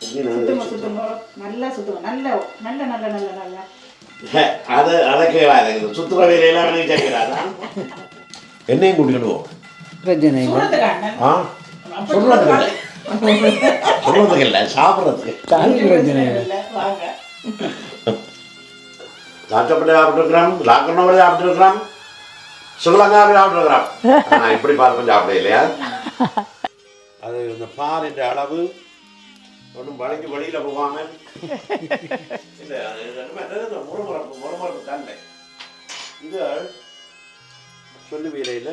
சுத்தமா சுத்தமா நல்லா சுத்தமா. நல்ல நல்ல நல்ல நல்ல நல்ல. அது அதை கேளாது சுத்துற வேலையெல்லாம் எனக்கு கேட்கிறாரா என்னையும் பிரச்சனை சொல்றதுக்காக ஆ? சொல்றதுக்கு சொல்றதுக்கு இல்லை சாப்பிட்றதுக்கு. அது பிரச்சனை இல்லை. லாச்சப்பள்ளி சாப்பிட்டுருக்கிறோம் லாக்கண்ணவரை சாப்பிட்டுருக்கிறோம் சுகலங்காவை சாப்பிட்டுருக்கிறோம் நான் இப்படி பார்த்து சாப்பிட இல்லையா அது இந்த பாலின்ற அளவு ஒன்றும் வளைஞ்சு வெளியில் போகாமல் இல்லை அது என்னது? முறுமுறப்பு முறுமுறப்பு தன்மை. இது சொல்லு வீரையில்.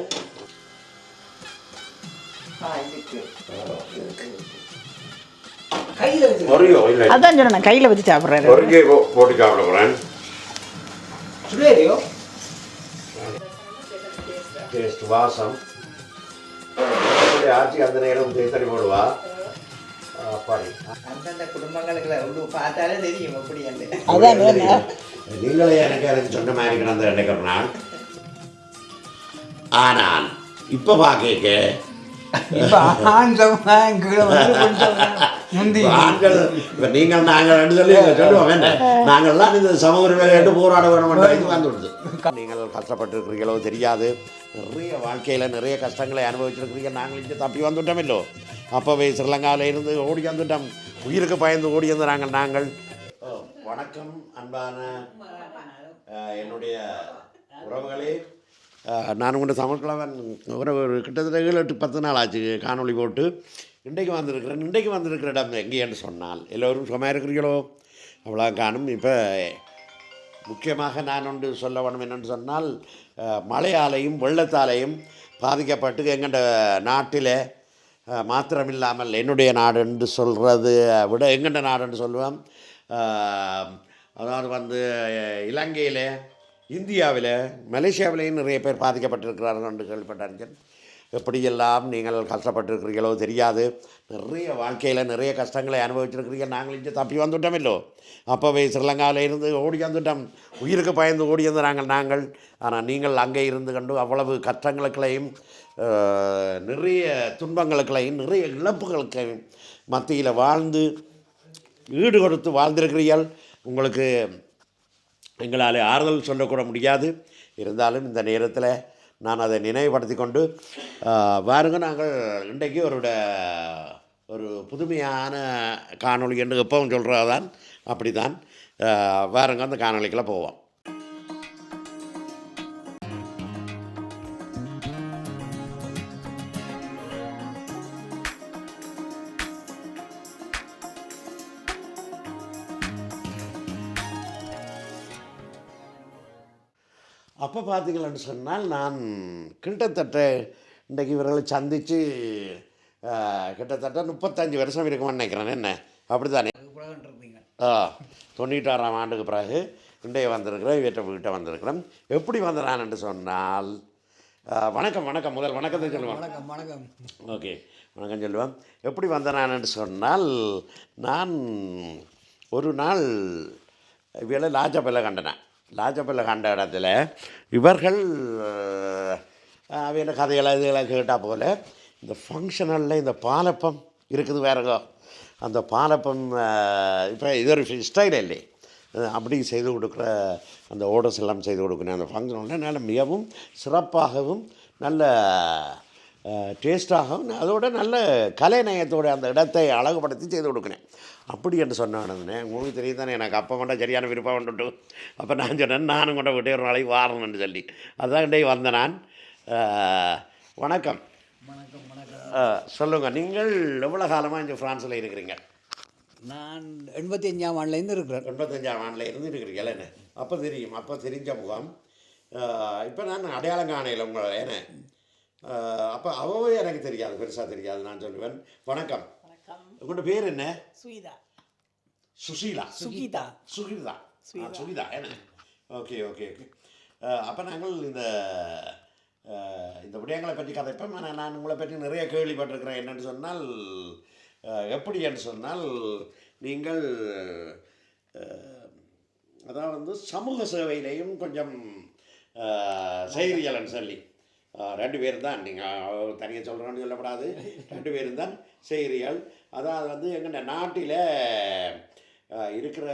அதான் சொன்னேன் கையில வச்சு சாப்பிடுறாரு முருங்கை போட்டு சாப்பிட போகிறேன் டேஸ்ட் வாசம். ஆட்சி அந்த நேரம் தேத்தடி போடுவா. அந்தந்த குடும்பங்களுக்கு உள்ளு பார்த்தாலே தெரியும் வேணும். நீங்களே எனக்கு எனக்கு சொன்ன மாதிரி கிடந்த நினைக்கிறேன் ஆனால் இப்போ பார்க்க இப்போ ஆண் சமுதாயம் கீழே வந்து கொஞ்சம் முந்தி ஆண்கள் இப்ப நீங்கள் நாங்கள் ரெண்டு சொல்லி சொல்லுவோம் என்ன? நாங்கள்லாம் இந்த சமூக வேலையிட்டு போராட வேணும் இது வந்துடுது. நீங்கள் கஷ்டப்பட்டிருக்கிறீங்களோ தெரியாது. நிறைய வாழ்க்கையில் நிறைய கஷ்டங்களை அனுபவிச்சிருக்கிறீங்க. நாங்கள் இங்கே தப்பி வந்துட்டோம் இல்லோ. அப்போவே ஸ்ரீலங்காவில் இருந்து ஓடி வந்துட்டோம். உயிருக்கு பயந்து ஓடி வந்து நாங்கள் வணக்கம் அன்பான என்னுடைய உறவுகளே. நான் உங்கள் தமிழ்கிழவன் ஒரு ஒரு கிட்டத்தட்ட ஏழு எட்டு பத்து நாள் ஆச்சு காணொளி போட்டு. இன்றைக்கு வந்திருக்கிறேன் இன்றைக்கு வந்திருக்கிற இடம் எங்கேன்னு சொன்னால் எல்லோரும் சும்மா இருக்கிறீங்களோ அவ்வளோ காணும். இப்போ முக்கியமாக நான் ஒன்று சொல்ல வேணும் என்னென்னு சொன்னால் மழையாலையும் வெள்ளத்தாலையும் பாதிக்கப்பட்டு எங்கள்ட நாட்டில் மாத்திரமில்லாமல் என்னுடைய நாடு என்று சொல்கிறது விட எங்கெண்ட நாடுன்னு சொல்லுவேன் அதாவது வந்து இலங்கையில் இந்தியாவில் மலேசியாவிலேயும் நிறைய பேர் பாதிக்கப்பட்டிருக்கிறார்கள் என்று கேள்விப்பட்டேன் எப்படியெல்லாம் நீங்கள் கஷ்டப்பட்டிருக்கிறீர்களோ தெரியாது. நிறைய வாழ்க்கையில் நிறைய கஷ்டங்களை அனுபவிச்சிருக்கிறீங்க. நாங்கள் இங்கே தப்பி வந்துட்டோம் இல்லோ? அப்போவே ஸ்ரீலங்காவில் இருந்து ஓடி வந்துட்டோம். உயிருக்கு பயந்து ஓடி வந்து நாங்கள் நாங்கள். ஆனால் நீங்கள் அங்கே இருந்து கண்டு அவ்வளவு கஷ்டங்களுக்களையும் நிறைய துன்பங்களுக்களையும் நிறைய இழப்புகளுக்கையும் மத்தியில் வாழ்ந்து ஈடு கொடுத்து வாழ்ந்திருக்கிறீர்கள். உங்களுக்கு எங்களால் ஆறுதல் சொல்லக்கூட முடியாது. இருந்தாலும் இந்த நேரத்தில் நான் அதை நினைவுபடுத்தி கொண்டு வாருங்க பாருங்க நாங்கள் இன்றைக்கு ஒரு ஒரு புதுமையான காணொளி என்று எப்பவும் சொல்கிறதான் அப்படி தான் பாருங்க அந்த காணொளிக்குள்ளே போவோம். அப்போ பார்த்தீங்கன்னு சொன்னால் நான் கிட்டத்தட்ட இன்றைக்கு இவர்களை சந்தித்து கிட்டத்தட்ட முப்பத்தஞ்சு வருஷம் இருக்குமான்னு நினைக்கிறேன். என்ன? அப்படி தானே ஆ தொண்ணூற்றாறாம் ஆண்டுக்கு பிறகு இன்றைய வந்திருக்கிறேன் வீட்டை வீட்டை வந்திருக்கிறேன். எப்படி வந்தேன் என்று சொன்னால் வணக்கம் வணக்கம் முதல் வணக்கத்தை சொல்லுவேன் வணக்கம் வணக்கம். ஓகே வணக்கம் சொல்லுவேன் எப்படி வந்தேன் என்று சொன்னால் நான் ஒரு நாள் இவளை லாஜப்பல்ல கண்டனேன் ராஜபல்ல கண்ட இடத்துல இவர்கள் அவையில் கதைகளை இதுகளை கேட்டால் போல் இந்த ஃபங்க்ஷனலில் இந்த பாலப்பம் இருக்குது வேறங்க அந்த பாலப்பம் இப்போ இது ஒரு ஸ்டைல் இல்லை அப்படி செய்து கொடுக்குற அந்த ஓடர்ஸ் எல்லாம் செய்து கொடுக்கணும் அந்த ஃபங்க்ஷனில் நல்ல மிகவும் சிறப்பாகவும் நல்ல டேஸ்டாகவும் அதோட நல்ல கலைநயத்தோட அந்த இடத்தை அழகுபடுத்தி செய்து கொடுக்கணும் அப்படி என்று சொன்னானே உங்களுக்கு தெரியும் தானே எனக்கு அப்போ மட்டும் சரியான விருப்பம் வந்துட்டு அப்போ நான் சொன்னேன் நானும் கொண்ட விட்டு ஒரு நாளைக்கு வாரணும்னு சொல்லி. அதுதான் இன்றைக்கு வந்த நான். வணக்கம். வணக்கம் வணக்கம். அஹ், சொல்லுங்க நீங்கள் எவ்வளோ காலமாக இங்கே ஃப்ரான்ஸில் இருக்கிறீங்க? நான் எண்பத்தி அஞ்சாம் ஆண்டுலேருந்து இருக்கிறேன். எண்பத்தஞ்சாம் ஆண்டில் இருந்து இருக்கிறீங்களா என்ன? அப்போ தெரியும் அப்போ தெரிஞ்ச முகம். இப்போ நான் அடையாளம் காணையில் உங்களை என்ன? அப்போ அவவே எனக்கு தெரியாது பெருசாக தெரியாது நான் சொல்லுவேன். வணக்கம். உங்களோட பேர் என்ன? சுயிதா சுசீலா சுகிதா. சுகிதா. சுகிதா. என்ன? Okay okay okay. அப்போ நாங்கள் இந்த இந்த விடயங்களை பற்றி கதைப்போம். ஆனால் நான் உங்களை பற்றி நிறைய கேள்விப்பட்டிருக்கிறேன். என்னன்னு சொன்னால் எப்படி என்று சொன்னால் நீங்கள் அதாவது வந்து சமூக சேவையிலையும் கொஞ்சம் செய்கிறீர்கள்னு சொல்லி. ரெண்டு பேரும் தான் நீங்கள் தனியாக சொல்கிறோன்னு சொல்லப்படாது. ரெண்டு பேரும் தான் செய்கிறீர்கள் அதாவது வந்து எங்கள் நாட்டில் இருக்கிற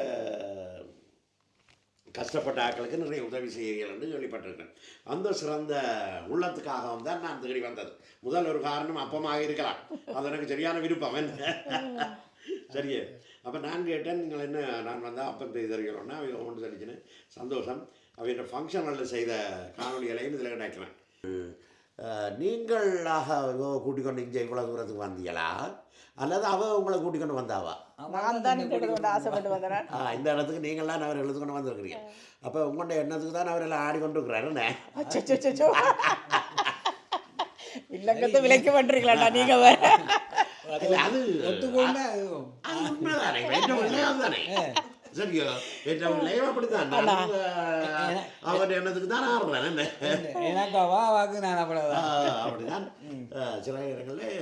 கஷ்டப்பட்ட ஆட்களுக்கு நிறைய உதவி செய்கிறீர்கள் கேள்விப்பட்டிருக்கேன் அந்த சிறந்த உள்ளத்துக்காகவும் தான் நான் தேடி வந்தது. முதல் ஒரு காரணம் அப்பமாக இருக்கலாம். அது எனக்கு சரியான விருப்பம். என்ன? சரியே அப்போ நான் கேட்டேன் நீங்கள் என்ன நான் வந்தால் அப்பம் செய்து தருகிறோன்னா அவங்க ஒன்று தடிச்சினேன் சந்தோஷம். அவங்க ஃபங்க்ஷனில் செய்த காணொலிகளையும் இதில் கிடைக்கிறேன் நீங்களாக கூட்டிக் கொண்டு இங்கே இவ்வளோ தூரத்துக்கு வந்தீங்களா? அல்லது அவ உங்களை கூட்டிக் கொண்டு வந்தாவா நான் தான் ஆசைப்பட்டு வந்தேன் ஆ, இந்த இடத்துக்கு நீங்கள்லாம் அவர் எழுத்து கொண்டு வந்திருக்கிறீங்க. அப்போ உங்கள்கிட்ட எண்ணத்துக்கு தான் அவர் எல்லாம் ஆடி கொண்டு இருக்கிறாருன்னு அச்சோ இல்லங்கத்தை விலைக்கு பண்றீங்களாடா நீங்க வேற இல்ல, அது ஒத்துக்கொண்டா. அது உண்மைதானே தானே சரியோ? என்ற விளையாட்டு அப்படித்தான். அவர் எண்ணத்துக்கு தான் ஆடுறேன் என்ன? எனக்கா வாக்கு நான் அவ்வளோதான் அப்படிதான். சில இடங்களில்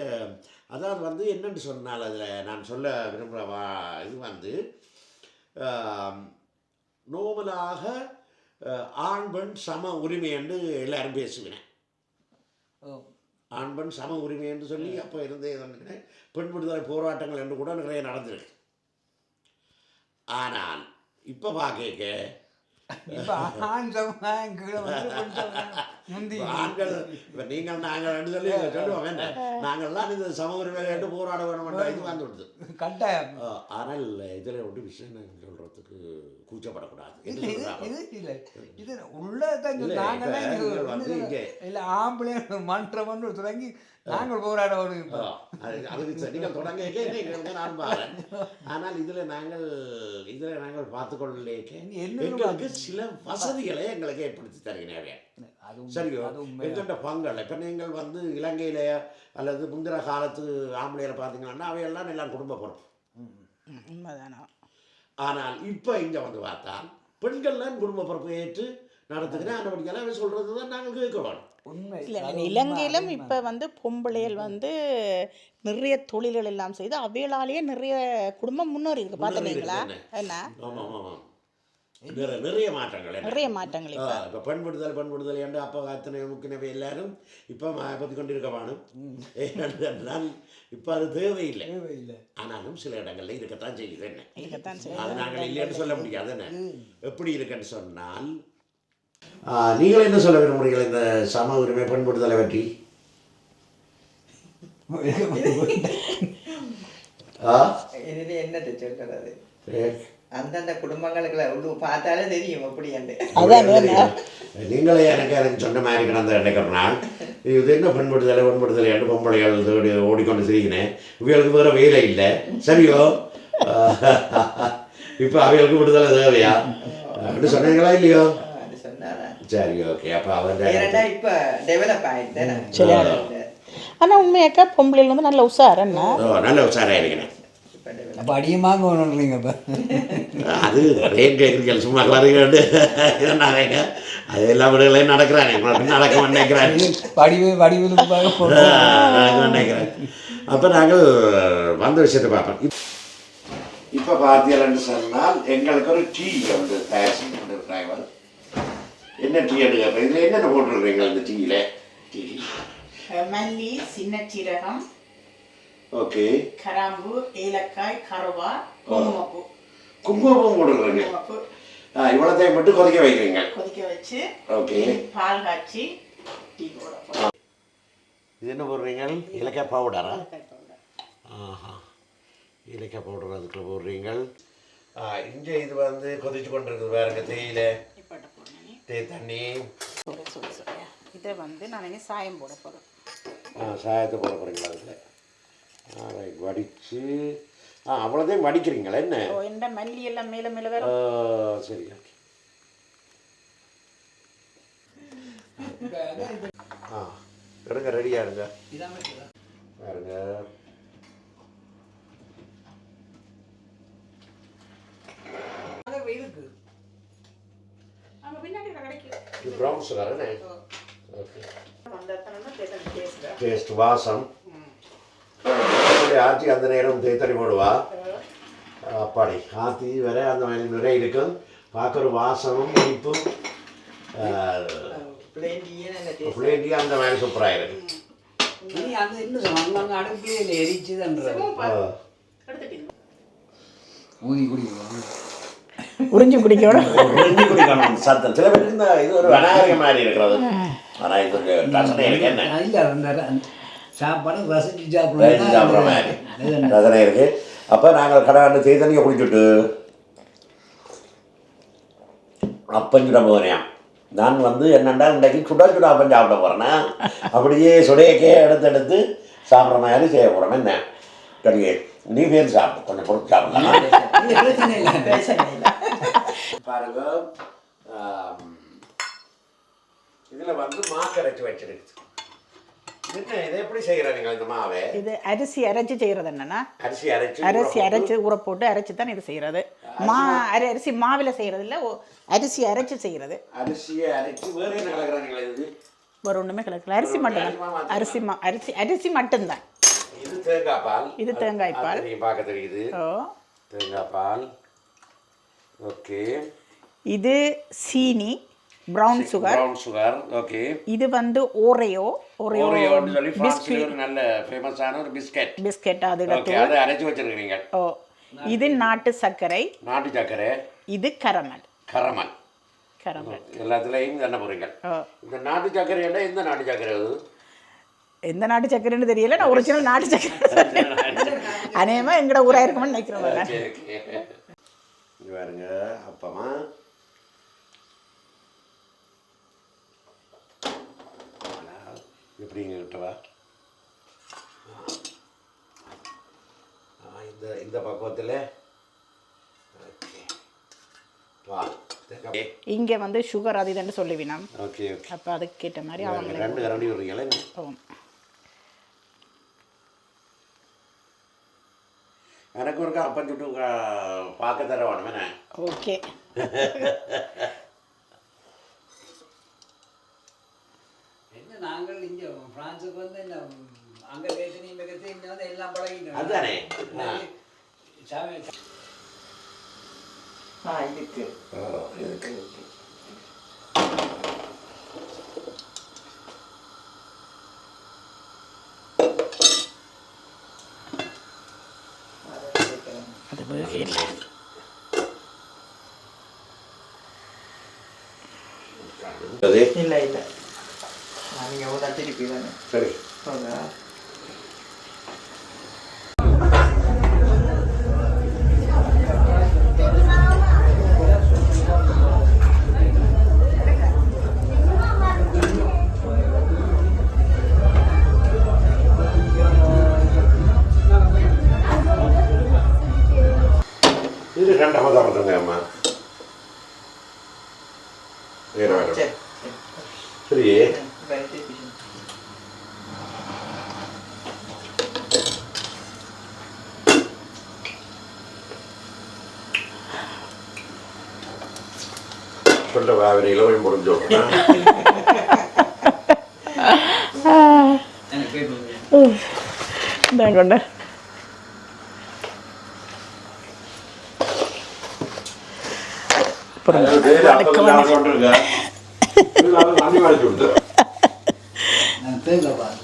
அதாவது வந்து என்னென்னு சொன்னால் அதில் நான் சொல்ல விரும்புகிற வா இது வந்து நோமலாக ஆண் பெண் சம உரிமை என்று எல்லாரும் பேசுகிறேன். ஆண் பெண் சம உரிமை என்று சொல்லி அப்போ இருந்தே பெண் விடுதலை போராட்டங்கள் என்று கூட நிறைய நடந்திருக்கு. ஆனால் இப்போ பார்க்க இப்போ ஆண் கீழே வந்து ஆண்கள் இப்போ நீங்கள் நாங்கள் ரெண்டு சொல்லி சொல்லுவோம். என்ன? நாங்கள்லாம் இந்த சம உரிமை கேட்டு போராட வேணும் இது வந்து விடுது. கட்டாயம். ஆனால் இதில் ஒன்று விஷயம் நான் சொல்கிறதுக்கு கூச்சப்படக்கூடாது இது இல்லை. இது உள்ளதான் நாங்களே வந்து இங்க- இல்லை ஆம்பளை மன்றம் தொடங்கி நாங்கள் போராட வேணும் அதுக்கு நீங்கள் தொடங்க நான் ஆனால் இதில் நாங்கள் இதில் நாங்கள் பார்த்துக்கொள்ளேக்க. என்ன எங்களுக்கு சில வசதிகளை எங்களுக்கு ஏற்படுத்தி தருகிறேன். சரியோ எங்கிட்ட பங்கள் இப்போ நீங்கள் வந்து இலங்கையில அல்லது முந்திர காலத்து ஆம்பளையில பார்த்தீங்கன்னா அவையெல்லாம் எல்லாம் குடும்ப பொறுப்பு. ஆனால் இப்போ இங்கே வந்து பார்த்தா பெண்கள்லாம் குடும்ப பொறுப்பை ஏற்று நடத்துக்கிறேன் அந்த அவை சொல்கிறது தான் நாங்கள் உண்மை, இலங்கையிலும் இப்போ வந்து பொம்பளைகள் வந்து நிறைய தொழில்கள் எல்லாம் செய்து அவைகளாலேயே நிறைய குடும்பம் முன்னேறி இருக்கு. பார்த்துட்டீங்களா இருக்கு என்ன? நிறைய நிறைய மாற்றங்கள் என்ன? நிறைய மாற்றங்கள் இப்போ. இப்போ பெண் விடுதல் பெண் விடுதல் என்று அப்போ அத்தனை முக்கினவை எல்லாரும் இப்போ பற்றி கொண்டிருக்க வேணும். ஏனென்றால் இப்போ அது தேவையில்லை. தேவையில்லை. ஆனாலும் சில இடங்கள்ல இருக்கத்தான் செய்யுது என்ன? அது நாங்கள் இல்லைன்னு சொல்ல முடியாது என்ன? எப்படி இருக்குன்னு சொன்னால் ஆ, நீங்கள் என்ன சொல்ல விரும்புகிறீர்கள் இந்த சம உரிமை பெண் விடுதலை பற்றி? இதுல என்னத்தை சொல்றது? ஏ, அந்தந்த குடும்பங்களுக்குள்ள உள்ளு பார்த்தாலே தெரியும் என்ன நீங்களே எனக்கு எனக்கு சொன்ன மாதிரி கிடந்த நினைக்கிற நாள். இது என்ன பெண் விடுதலை பெண் விடுதலை என்று பொம்பளைகள் தேடி ஓடிக்கொண்டு திரிகினேன் இவங்களுக்கு வேற வேலை இல்லை. சரியோ? இப்போ அவைகளுக்கு விடுதலை தேவையா? அப்படி சொன்னீங்களா இல்லையோ? சரி ஓகே அப்போ அவன் ஏன்னா இப்ப டெவலப் ஆயிட்டேன் ஆனால் உண்மையாக்கா பொம்பளைகள் வந்து நல்ல உஷார் என்ன நல்ல உஷாராக develop. அப்போ அடியமாக ஒன்றுறீங்க இப்போ அது ரேன் கேட்குறீங்க சும்மா கலருங்க என்னங்க அது எல்லா வீடுகளையும் நடக்கிறானே உங்களுக்கு நடக்க நினைக்கிறான் வடிவு வடிவிலுக்கு பார்க்க போகிறோம் நினைக்கிறேன் அப்போ நாங்கள் வந்த விஷயத்தை பார்ப்போம். இப்- இப்போ பார்த்தீங்கன்னு சொன்னால் எங்களுக்கு ஒரு டீ வந்து தயார் செஞ்சு கொண்டு டிரைவர் என்ன டீ எடுக்க இதில் என்னென்ன போட்டுருக்கீங்க இந்த டீயில்? டீ. மல்லி சின்ன சீரகம் ஓகே. கராம்பு ஏலக்காய் கருவா குங்குமப்பூ. குங்குமப்பூ. ஆ இவ்வளோத்தையும் மட்டும் கொதிக்க வைக்கிறீங்க. கொதிக்க வச்சு ஓகே. பால் காய்ச்சி டீ போட இது என்ன போடுறீங்க இலக்காய் பவுடரா? ஆஹா. இலக்காய் பவுடர் அதுக்குள்ள போடுறீங்க இங்கே இது வந்து கொதிச்சு கொண்டு இருக்குது பாருங்க தேயில. தே தண்ணி. இதை வந்து நான் சாயம் போட போகிறேன் ஆ சாயத்தை போட போகிறீங்களா அதில் ரைட் வடித்து ஆ அவ்வளோதையும் வடிக்கிறீங்களா? என்ன? ஓ இந்த மல்லி எல்லாம் மேலே மேலே வேற சரி ஓகே. ஆ எடுங்க ரெடியாக இருங்க. பாருங்க. என்ன டேஸ்ட் வாசம். அப்படி ஆச்சி அந்த நேரம் தேத்தடி போடுவா அப்பாடி ஆத்தி வர அந்த மாதிரி நிறைய இருக்கும் பார்க்க ஒரு வாசமும் இனிப்பும் ன்னு அந்த மாதிரி சூப்பராக எரிச்சுதுன்ற ஊதி குடிக்கலாம் உறிஞ்சி குடிக்கணும் உறிஞ்சி குடிக்கணும் சத்தம் சில பேருக்கு இந்த இது ஒரு விநாயக மாதிரி இருக்கிறது ஆனால் இது ஒரு ரசனை இருக்கு என்ன இல்லை சாப்பாடு ரசிச்சு ரசிச்சு சாப்பிட்ற மாதிரி. சாப்பிடுவோம் ரசனை இருக்கு. அப்போ நாங்கள் கடை செய்தி தண்ணியை குடிச்சுட்டு அப்பம் சுட போகிறேன் நான் வந்து என்னென்னா இன்றைக்கு சுட சுட அப்பம் சாப்பிட போகிறேன்னா அப்படியே சுடையக்கே எடுத்து எடுத்து சாப்பிட்ற மாதிரி செய்ய போகிறேன் என்ன? சரிங்க நீ பேர் சாப்பிடு. கொஞ்சம் பொறுத்து சாப்பிடலாம். பாருங்க இதில் வந்து மாக்கரைச்சி வச்சிருக்கு. இதை அரிசி அரைச்சி செய்கிறது என்னன்னா அரிசி அரைச்சி அரிசி அரைச்சி ஊற போட்டு அரைச்சி தான் இது செய்கிறது மா அரி அரிசி மாவில் செய்கிறது இல்லை அரிசி அரைச்சி செய்கிறது அரிசியை அரைச்சி வேற ஒன்றுமே கலக்கல. அரிசி மட்டும்தான். அரிசி மா அரிசி அரிசி மட்டும்தான். இது தேங்காய் பால். இது தேங்காய் பால். பார்க்க தெரியுது. ஓ. தேங்காய் பால். ஓகே. இது சீனி. Brown sugar brown sugar okay இது வந்து ஓரையோ ஓரையோ ஓரியோன்னு சொல்லி ஒரு நல்ல ஃபேமஸான ஒரு பிஸ்கட் பிஸ்கெட் அது ஓகே அதை அரைச்சி வச்சிருக்கிறீங்க. ஓ இது நாட்டு சர்க்கரை. நாட்டு சர்க்கரை. இது கரமல் கரமல் கரமல் எல்லாத்துலேயும் என்ன போகிறீங்க ஓ. இந்த நாட்டு சர்க்கரை என்ன இந்த நாட்டு சர்க்கரை அது? எந்த நாட்டு சர்க்கரைன்னு தெரியல நான் ஒரிஜினல் நாட்டு சர்க்கரை அநேகமாக எங்கட ஊராக இருக்குமென்னு நினைக்கிறேன் பாருங்க அப்பமா. எப்படிங்க கிட்டவா இந்த இந்த பக்குவத்தில் ஓகே. வா இங்கே வந்து சுகர் அது இதுன்னு சொல்லுவினோம் ஓகே ஓகே. அப்போ அதுக்கேற்ற மாதிரி அவங்களே ரெண்டு கரண்டி விடுறீங்களே ஆமாம். எனக்கு ஒரு அப்பம் சுட்டு க- பார்க்க தர வேணுமே ஓகே. என்ன நாங்கள் பிரான்ஸுக்கு வந்து இந்த அங்கே பேசினி இங்கே பேசி இங்கே வந்து எல்லாம் பழகிட்டோம் அதுதானே? சாமி ஆ இருக்கு அதை இல்லை இல்லை நீங்கள் உடனே திருப்பி தானே சரி. சொல்ல வேவரையில் போய் முடிஞ்சோம் எனக்கு கேட்கணும் இந்த கொண்டு நான் தேங்காய் பால்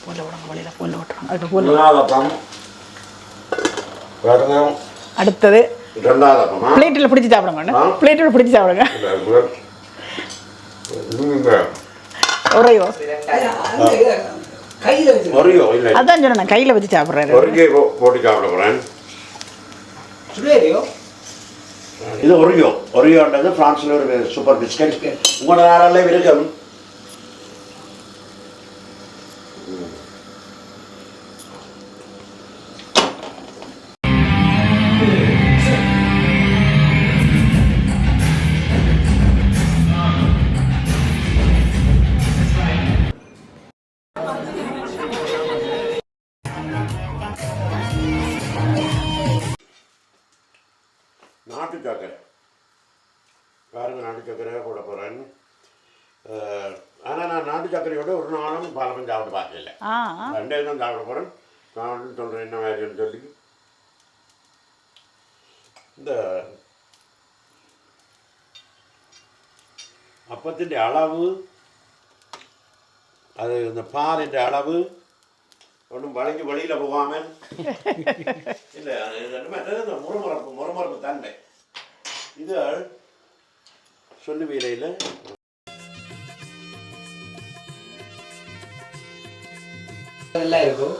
போல விடுங்க வழியில் போல விட்டுருங்க அது போல அடுத்தது பிளேட்டில் பிடிச்சி சாப்பிடுங்க? பிளேட்டில் பிடிச்சி சாப்பிடுங்க. ஒரையோ கையில் வச்சு ஒரியோ இல்லை. அதான் சொன்னேன் கையில் வச்சு சாப்பிட்றாரு. ஒருங்கே போட்டு சாப்பிட போகிறேன் இது ஒரியோ ஒரியோன்றது ஃப்ரான்ஸில் ஒரு சூப்பர் பிஸ்கட் உங்களோட நாளெல்லாம் இருக்கும் அப்பத்திൻ്റെ அளவு அது இந்த பாலின்ற அளவு ஒன்றும் வளைஞ்சு வெளியில் போகாமல் இல்லை இந்த முறமுறப்பு முறமுறப்பு தன்மை. இது சொல்லு வேலையில் எல்லாம் இருக்கும்.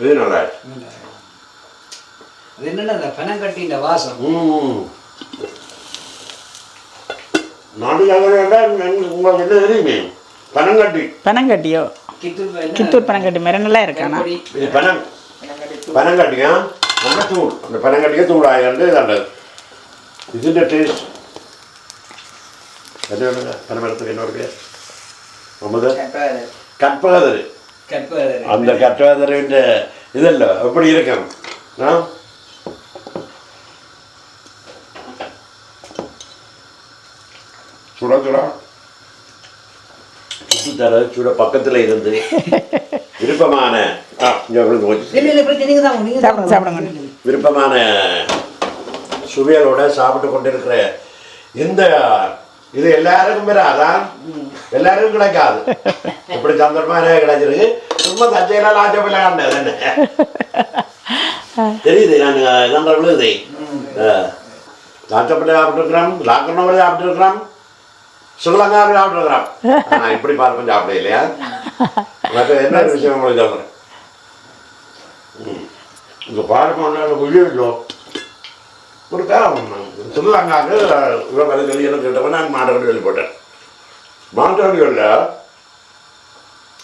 இது நல்லா இருக்கு. அது என்னன்னா அந்த பனங்கட்டின்ற வாசம். ம் நாட்டுக்காக உங்களுக்கு என்ன தெரியுமே? பனங்கட்டி. பனங்கட்டியோ? கித்தூர் பனங்கட்டி நல்லா இருக்கானா? இது பனம் பனங்கட்டியா? நல்ல தூள். அந்த பனங்கட்டியே தூள் ஆகிட்டு நல்லது. இதுன்ற டேஸ்ட் என்ன பனமரத்துக்கு என்னோட பேர் நமது கற்பகதரு. அந்த கற்பகதருன்ற இதல்ல எப்படி இருக்கும்? ஆ சுட சுட சுட்டு தர சுட பக்கத்தில் இருந்து விருப்பமான ஆ இங்க விழுந்து போச்சு. இல்லை இல்லை நீங்கள் தான் நீங்கள் சாப்பிடுங்க சாப்பிடுங்க விருப்பமான சுவையலோட சாப்பிட்டு கொண்டிருக்கிற இந்த இது எல்லாருக்கும் அதான் எல்லாருக்கும் கிடைக்காது. இப்படி சந்தர்ப்பம் எனக்கு கிடைச்சிருக்கு. சும்மா தச்சையெல்லாம் லாச்சப்பில்ல கண்டது என்ன? தெரியுது நான் கண்ட விழுது. லாச்சப்பிள்ளை சாப்பிட்டுருக்கிறோம் லாக்கண்ணவரை சாப்பிட்டுருக்கிறோம் ஸ்ரீலங்காவில் சாப்பிட்டுருக்கிறோம் நான் இப்படி பார்ப்போம் சாப்பிட இல்லையா? மற்ற என்ன விஷயம் உங்களுக்கு சொல்கிறேன் இங்கே பார்க்க உயிரிலோ ஒரு காலம் திருவிழாங்காக்கு இவ்வளோ கதை சொல்லி எனக்கு கேட்டவன் நான் மாட்டவன் சொல்லி போட்டேன் மாட்டவன்களில்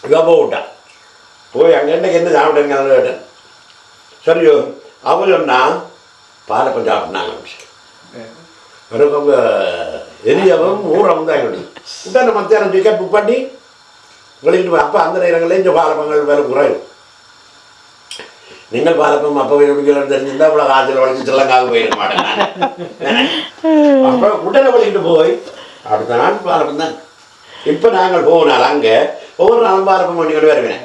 இவன் போட்டான் போய் அங்கே என்ன சாப்பிட்டேங்க கேட்டேன் சரியோ அவள் சொன்னால் பாலப்பம் சாப்பிட்டாங்க எனக்கு அவங்க எரியவும் ஊரம் தான் எங்களுக்கு உடனே மத்தியானம் டிக்கெட் புக் பண்ணி வெளியிட்டு அப்போ அந்த நேரங்களில் இந்த பாலப்பங்கள் வேலை குறையும். நீங்கள் பாலப்பம் அப்போ விடுக்கலாம் தெரிஞ்சிருந்தா இவ்வளோ காய்ச்சல் வளைச்சு சில்லங்காக போயிருக்க மாட்டேன் அப்போ உடனே வலிக்கிட்டு போய் அடுத்த நாள் பாலப்பம் தான். இப்போ நாங்கள் போனால் அங்கே ஒவ்வொரு நாளும் பாலப்பம் பண்ணிக்கிட்டு வருவேன்.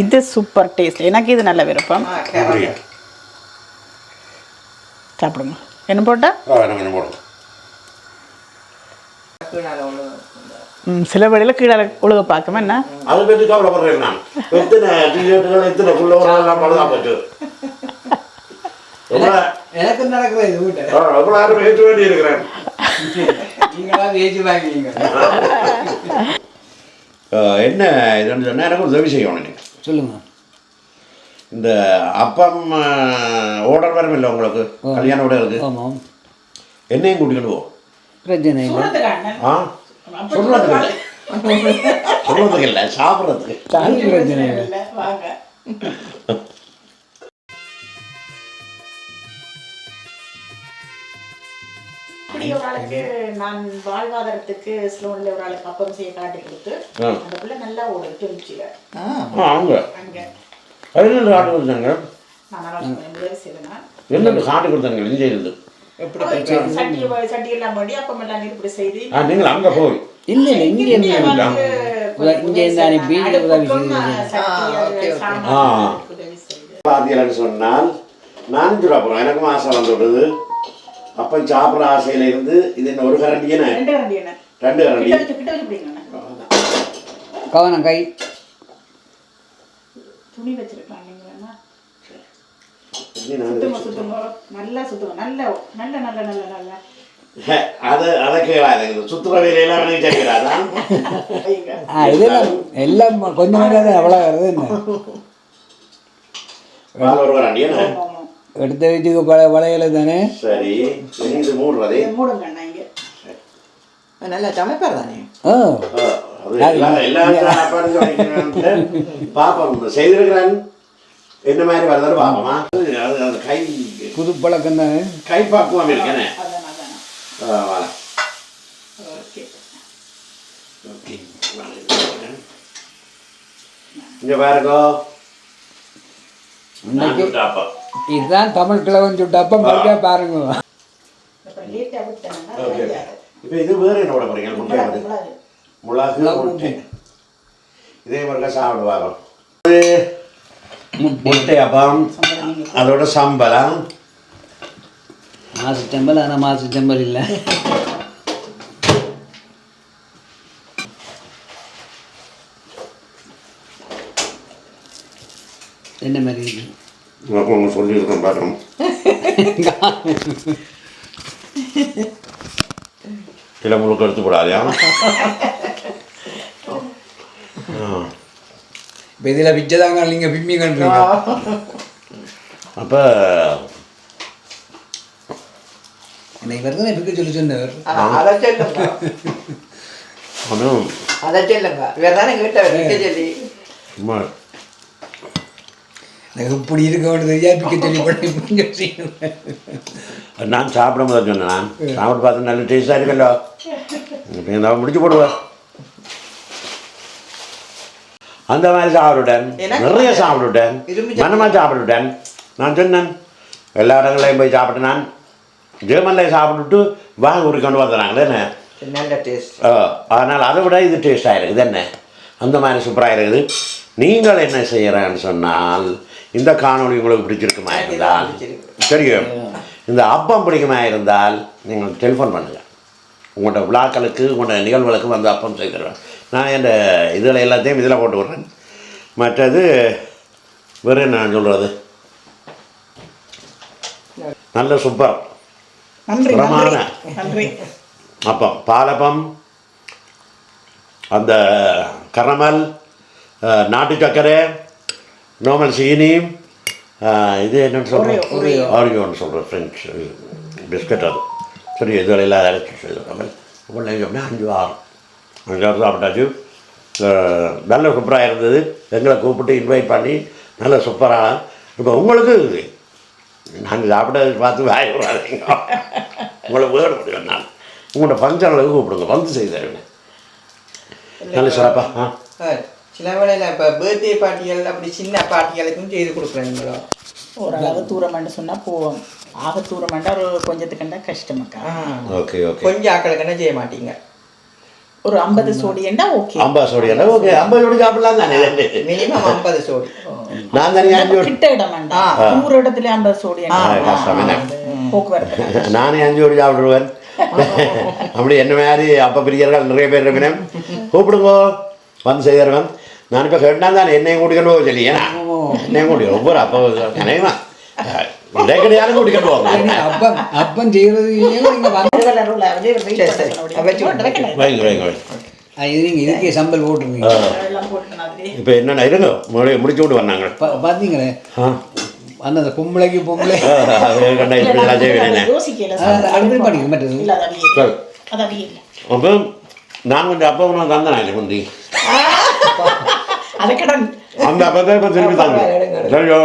இது சூப்பர் டேஸ்ட் எனக்கு இது நல்ல விருப்பம். சாப்பிடுங்க. என்ன போட்டா? ஆ, எனக்கு கொஞ்சம் போடுங்க ம், சில வழியில் கீழே ஒழுக பார்க்கமா என்ன? அதை பற்றி கவலைப்படுறேன் நான். எத்தனை டிஷர்ட்டுகள் எத்தனை புள்ளவரெல்லாம் பழுதா போச்சு. எனக்கு ஆ, எவ்வளோ நேரம் ஏற்ற வேண்டி இருக்கிறேன்? நீங்களா வேச்சு வாங்குவீங்க என்ன? இதுன்னு சொன்னால் எனக்கு ஒரு உதவி செய்யணும் நீங்கள் சொல்லுங்க. இந்த அப்பம் ஓர்டர் வரும் இல்லை உங்களுக்கு? கல்யாண ஆமாம் என்னையும் கூட்டிக்கிட்டு போ. பிரச்சனை ஆ? சொல்றதுக்கு இல்லை சொல்றதுக்கு இல்லை சாப்பிட்றதுக்கு. பிரச்சனை இல்லை வாங்க. இப்படி ஒரு ஆளுக்கு நான் வாழ்வாதாரத்துக்கு ஸ்லோன்ல ஒரு ஆளுக்கு அப்பம் செய்ய காட்டி கொடுத்து. அந்த பிள்ளை நல்லா ஆ அவங்க. அங்க. பதினெண்டு காட்டு கொடுத்தாங்க என்னென்று காட்டி கொடுத்தாங்க இருந்து நீங்கள் அங்கே போய். இல்லை இல்லை இங்கே இங்கே இருந்து அனுப்பி உதவி பார்த்தீங்கன்னு சொன்னால் நானும் சொல்ல போகிறேன் எனக்கும் ஆசை வந்து விடுது. அப்போ சாப்பிட்ற ஆசையில இருந்து இது என்ன ஒரு கரண்டி. என்ன ரெண்டு கரண்டி என்ன ரெண்டு கரண்டி கிட்ட வச்சு கிட்ட வச்சு பிடிங்க கவனம் கை துணி வச்சிருக்கலாம் நீங்க வேணா இது நான் சுத்தமா சுத்தமா நல்லா சுத்தமா நல்ல நல்ல நல்ல நல்ல நல்ல. அது அதை கேளாது சுற்றுற வேலையெல்லாம் எனக்கு. ஆ இதெல்லாம் எல்லாம் கொஞ்சம் கொஞ்சம் வருது என்ன. எடுத்த வீட்டுக்கு பழைய வளையல தானே? சரி இனி இது மூடுறது? இதை மூடுங்க அண்ணா இங்க. நல்லா சமைப்பார் தானே? ஆ. செய்திருக்கிறேன். என்ன மாதிரி வருதுன்னு அது கை புது பழக்கம் தானே? கை பக்குவம் இருக்கேனே இங்கே பாருங்க. இதுதான் தமிழ் கிழவன் சுட்டப்ப. மறுக்கா பாருங்க. இப்போ இது வேறு என்னோட போகிறீங்க முட்டையா மிளகு முட்டை. இதே மாதிரி சாப்பிடுவாங்க. முட்டை. அப்பம் அதோட சாம்பலாம் மாசு செம்பல் ஆனால் மாசு செம்பல் இல்லை. என்ன மாதிரி இருக்கு? ஒன்று சொல்லியிருக்கேன் பாருங்க கிளம்புக்கு எடுத்து போடாதியா? இப்போ இதில் பிச்சைதாங்க நீங்கள் பிம்மி கண்டுறீங்க அப்போ என்னை இவர் தானே பிக்க சொல்லி சொன்னவர் அதை சொல்லுங்க. ஒன்றும் அதை சொல்லுங்க. இவர் தானே கேட்டவர் சொல்லி. சும்மா. எனக்கு இப்படி இருக்க வேண்டியது ஐயா பிக்க சொல்லி பண்ணி நான் சாப்பிடும் போது சொன்னேன் நான். சாப்பிட்டு பார்த்து நல்ல டேஸ்டாக இருக்கല്ലോ முடிச்சு போடுவேன் அந்த மாதிரி சாப்பிட்டுட்டேன் நிறைய சாப்பிட்டுட்டேன் மனமாக சாப்பிட்டுட்டேன் நான் சொன்னேன் எல்லா இடங்களையும் போய் சாப்பிட்டு நான் ஜெர்மனில் சாப்பிட்டுட்டு வாங்க ஒரு கொண்டு வந்துடுறாங்களே என்ன? நல்ல டேஸ்ட் அதனால் அதை விட இது டேஸ்டாக இருக்குது. என்ன? அந்த மாதிரி சூப்பராக இருக்குது. நீங்கள் என்ன செய்கிறேன்னு சொன்னால் இந்த காணொளி உங்களுக்கு பிடிச்சிருக்குமா இருந்தால். தெரியும். இந்த அப்பம் பிடிக்குமா இருந்தால் நீங்கள் டெலிஃபோன் பண்ணுங்கள் உங்களோட விழாக்களுக்கு உங்களோட நிகழ்வுகளுக்கு வந்து அப்பம் செய்திருவேன் நான் என் இதில் எல்லாத்தையும் இதில் போட்டு விட்றேன். மற்றது வேறு என்ன சொல்கிறது நல்ல சூப்பர். பிரமாண. அப்பம் பாலப்பம் அந்த கரமல் நாட்டு சர்க்கரை நார்மல் சீனி இது என்னன்னு சொல்கிறேன் ஆரியோன்னு சொல்கிறேன் ஃப்ரெஞ்ச் பிஸ்கட் அது. சரி இதுல எல்லாம் அரைச்சி செய்திருக்காங்க அப்புறம் சொன்னால் அஞ்சு ஆறு அஞ்சு ஆறு சாப்பிட்டாச்சு நல்ல சூப்பராக இருந்தது. எங்களை கூப்பிட்டு இன்வைட் பண்ணி நல்ல சூப்பராக இப்போ உங்களுக்கு நாங்கள் சாப்பிட பார்த்து வாய் விடாதீங்க. உங்களை வேர்டு முடியும் நான் உங்களோட ஃபங்க்ஷனுக்கு கூப்பிடுங்க. வந்து செய்து தருவேன் நல்ல சிறப்பாக ஆ. சில வேளையில் இப்போ பர்த்டே பார்ட்டிகள் அப்படி சின்ன பார்ட்டிகளுக்கும் செய்து கொடுக்குறீங்களோ ஓரளவு தூரமாண்டு சொன்னா போவோம். ஆக தூரமாண்டா ஒரு கொஞ்சத்துக்கண்டா கஷ்டமாக்கா. Okay okay. கொஞ்சம் ஆக்களுக்குன்னா செய்ய மாட்டீங்க. ஒரு ஐம்பது சோடியண்டா ஓகே. ஐம்பது சோடி என்ன ஓகே ஐம்பது சோடி சாப்பிடலாம் தானே. மினிமம் ஐம்பது சோடி. நான் தானே அஞ்சு சோடி கிட்ட இடம் வேண்டாம் நூறு இடத்துல ஐம்பது சோடி ஆ, கஷ்டம் என்ன? போக்குவரத்து. நானே அஞ்சு சோடி சாப்பிடுவேன். அப்படி என்ன மாதிரி அப்போ பிரியர்கள் நிறைய பேர் இருப்பினேன் கூப்பிடுங்கோ. வந்து செய்தருவேன் நான் இப்போ கேட்டான் தானே என்னையும் கூட்டிக்கொண்டு போக சொல்லி. ஏன்னா வாங்க சரி, சரி. அப்ப வச்சுக்கோங்க. வைங்க வைங்க வைங்க ஆ, இது நீங்கள் இதுக்கே சம்பல் போட்டுருங்க இப்போ என்னென்ன இருங்க முடி முடிச்சு விட்டு வந்தாங்க பா- பார்த்தீங்களே அந்த அந்த பொம்பளைக்கு பொம்பளை அது கண்டா இப்படி எல்லாம் செய்வேன் அடுத்து படிக்க அந்த அப்பத்தை இப்போ திருப்பி தாங்க சரியோ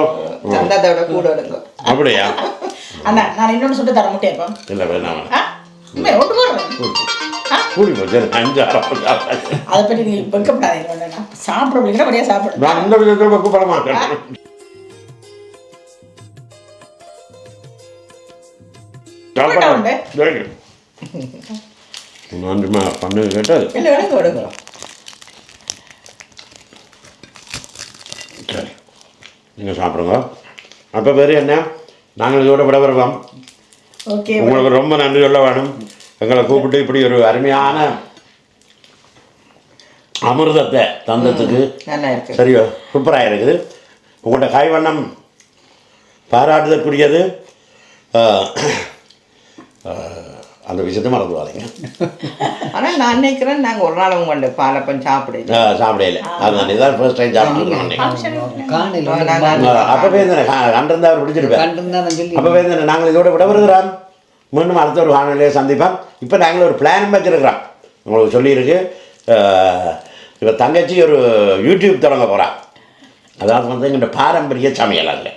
சந்தத்தை விட கூட எடுங்க. அப்படியா? அண்ணா நான் இன்னொன்று சொல்லிட்டு தர முட்டே இப்போ. இல்லை வேணாம் ஆ? உண்மை ஒன்று போடுறேன் ஆ? கூடி போச்சு எனக்கு அஞ்சு ஆறு சாப்பிட்டேன். அதை பற்றி நீ வெக்கப்படாதீங்க ஒன்றுண்ணா சாப்பிட முடியுங்கன்னா படியாக சாப்பிடு நான் இந்த விதத்தில் கூப்பிட மாட்டேன். கூப்பிட்டா உண்டு. சரி நன்றிமா பண்ணு கேட்டது. இல்லை சரி. நீங்கள் சாப்பிடுங்க. அப்போ வேறு என்ன? நாங்கள் இதோட விடவிருக்கோம் ஓகே உங்களுக்கு ரொம்ப நன்றி சொல்ல வேணும். எங்களை கூப்பிட்டு இப்படி ஒரு அருமையான அமிர்தத்தை தந்ததுக்கு சரியோ சூப்பராக இருக்குது. உங்கள்கிட்ட கைவண்ணம் பாராட்டுதற்குரியது. அந்த விஷயத்தை மறந்துவாதீங்க ஆனால் நான் நினைக்கிறேன் நாங்கள் ஒரு நாள் உங்கள்ட்ட பாலப்பம் சாப்பிடல. சாப்பிடையில அதுதான் இதான் ஃபர்ஸ்ட் டைம் காணையில் அப்பவே இந்த கண்டிருந்தா அவர் பிடிச்சிருப்பேன் தான் அப்பவே நாங்கள் இதோட விட வருகிறோம் மீண்டும் அடுத்த ஒரு காணொலியை சந்திப்போம். இப்போ நாங்கள் ஒரு பிளான் வச்சிருக்கிறோம். உங்களுக்கு சொல்லியிருக்கு. இப்போ தங்கச்சி ஒரு யூடியூப் தொடங்க போகிறா அதாவது வந்து எங்கள்கிட்ட பாரம்பரிய சமையல் அதில்.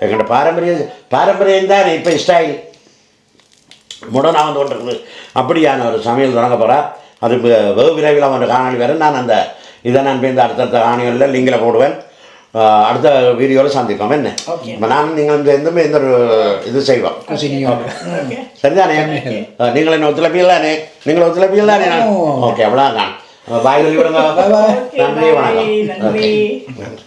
எங்கள்கிட்ட பாரம்பரிய பாரம்பரியம் தான் இப்போ ஸ்டைல் வந்து கொண்டிருக்குது அப்படியான ஒரு சமையல் தொடங்க போகிறா அது வெகு விரைவில் ஒரு காணொலி வரும். நான் அந்த இதை நான் இந்த அடுத்தடுத்த காணொலியில் லிங்கில் போடுவேன். அடுத்த வீடியோவில் சந்திப்போம். என்ன? Okay. இப்போ நான் நீங்கள் இந்த இந்த ஒரு இது செய்வோம். சரிதானே? நீங்கள் என்ன ஒத்துழைப்பீங்களா நீங்கள் ஒத்துழைப்பீங்களா ஓகே அவ்வளோதான் பாய் சொல்லி விடுங்க. நன்றி வணக்கம்.